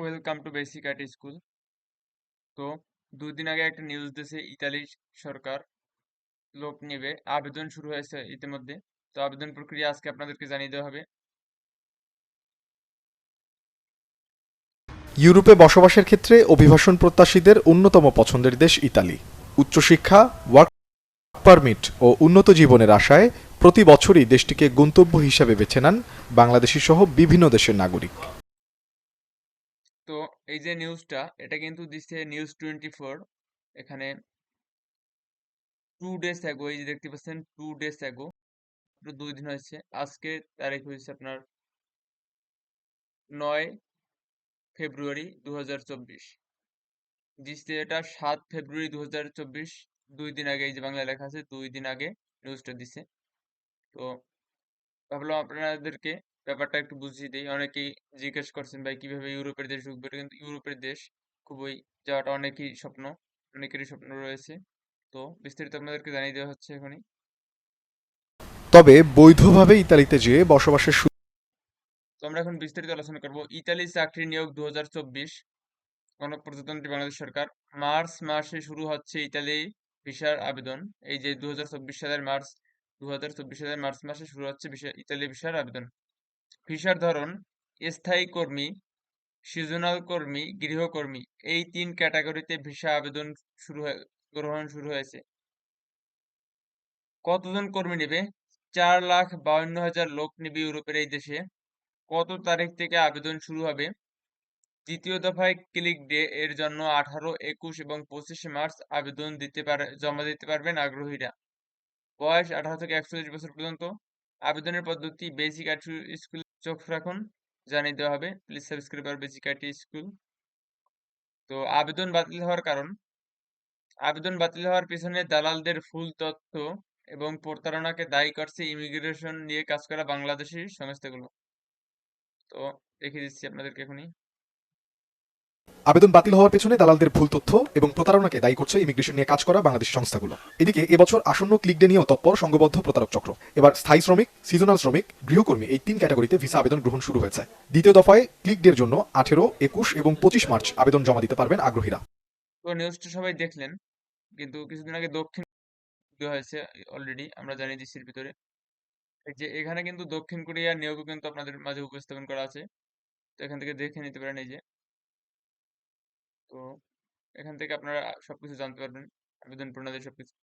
Welcome to basic art school তো দুদিন আগে একটা নিউজ দিয়েছে ইতালি সরকার, লোক নেবে। আবেদন শুরু হয়েছে ইতিমধ্যে। তো আবেদন প্রক্রিয়া আজকে আপনাদেরকে জানিয়ে দেওয়া হবে। ইউরোপে বসবাসের ক্ষেত্রে অভিবাসন প্রত্যাশীদের অন্যতম পছন্দের দেশ ইতালি। উচ্চশিক্ষা ওয়ার্ক পারমিট ও উন্নত জীবনের আশায় প্রতি বছরই দেশটিকে গন্তব্য হিসেবে বেছে নেন বাংলাদেশি সহ বিভিন্ন দেশের নাগরিক। তো এই যে নিউজটা এটা কিন্তু দিচ্ছে নিউজ টোয়েন্টি ফোর এখানে টু ডেজ অ্যাগো এই যে দেখতে পাচ্ছেন টু ডেজ অ্যাগো দুই দিন হয়েছে। আজকে তারিখ হয়েছে আপনার নয় ফেব্রুয়ারি দু হাজার চব্বিশ এটা সাত ফেব্রুয়ারি দু হাজার চব্বিশ, দুই দিন আগে এই যে বাংলা লেখা আছে, দুই দিন আগে নিউজটা দিছে। তো ভাবলাম আপনাদেরকে ব্যাপারটা একটু বুঝিয়ে দিই। অনেকেই জিজ্ঞেস করছেন ভাই কীভাবে ইউরোপের দেশ ঢুকবে? কিন্তু ইউরোপের দেশ খুবই যাওয়াটা অনেকই স্বপ্ন অনেকেরই স্বপ্ন রয়েছে। তো বিস্তারিত আপনাদেরকে জানিয়ে দেওয়া হচ্ছে এখনই। তবে বৈধভাবে ইতালিতে যেয়ে বসবাসের তো আমরা এখন বিস্তারিত আলোচনা করব। ইতালি চাকরি নিয়োগ দু হাজার চব্বিশ গণপ্রজাতন্ত্রী বাংলাদেশ সরকার। মার্চ মাসে শুরু হচ্ছে ইতালি ভিসার আবেদন। এই যে দু হাজার চব্বিশ সালের মার্চ দু হাজার চব্বিশ সালের মার্চ মাসে শুরু হচ্ছে ইতালি ভিসার আবেদন। ভিসার ধরন, স্থায়ী কর্মী, সিজনাল কর্মী, গৃহকর্মী, এই তিন ক্যাটাগরিতে ভিসা আবেদন শুরু গ্রহণ শুরু হয়েছে। কতজন কর্মী নেবে? চার লাখ বাউন্ন হাজার লোক নেবে ইউরোপের এই দেশে। কত তারিখ থেকে আবেদন শুরু হবে? দ্বিতীয় দফায় ক্লিক ডে এর জন্য আঠারো, একুশ এবং পঁচিশে মার্চ আবেদন দিতে পারে, জমা দিতে পারবেন আগ্রহীরা। বয়স আঠারো থেকে একচল্লিশ বছর পর্যন্ত। আবেদনের পদ্ধতি বেসিক আর্ট স্কুল চোখ রাখুন, জানিয়ে দেওয়া হবে। প্লিজ সাবস্ক্রাইব আর বেসিক আর্ট স্কুল তো আবেদন বাতিল হওয়ার কারণ, আবেদন বাতিল হওয়ার পিছনে দালালদের ফুল তথ্য এবং প্রতারণাকে দায়ী করছে ইমিগ্রেশন নিয়ে কাজ করা বাংলাদেশি সংস্থাগুলো। তো দেখিয়ে দিচ্ছি আপনাদেরকে এখনই। আবেদন বাতিল হওয়ার পেছনে দালালদের ভুল তথ্য এবং প্রতারণাকে দায়ী করছে ইমিগ্রেশন নিয়ে কাজ করা বাংলাদেশ সংস্থাগুলো। এদিকে এবছর আসন্ন ক্লিক ডে নিয়েও তৎপর সংঘবদ্ধ প্রতারক চক্র। এবার স্থায়ী শ্রমিক, সিজনাল শ্রমিক, গৃহকর্মী এই তিন ক্যাটাগরিতে ভিসা আবেদন গ্রহণ শুরু হয়েছে। দ্বিতীয় দফায় ক্লিক ডের জন্য আঠেরো, একুশ এবং পঁচিশ মার্চ আবেদন জমা দিতে পারবেন আগ্রহীরা। নিউজটা সবাই দেখলেন, কিন্তু কিছুদিন আগে দক্ষিণ হয়েছে অলরেডি আমরা জানিয়ে দিচ্ছি এর ভিতরে যে এখানে কিন্তু দক্ষিণ কোরিয়ার নিয়োগও কিন্তু আপনাদের মাঝে উপস্থাপন করা আছে। তো এখান থেকে দেখে নিতে পারেন এই যে। তো এখান থেকে আপনারা সবকিছু জানতে পারবেন। আবেদন প্রণালী সবকিছু।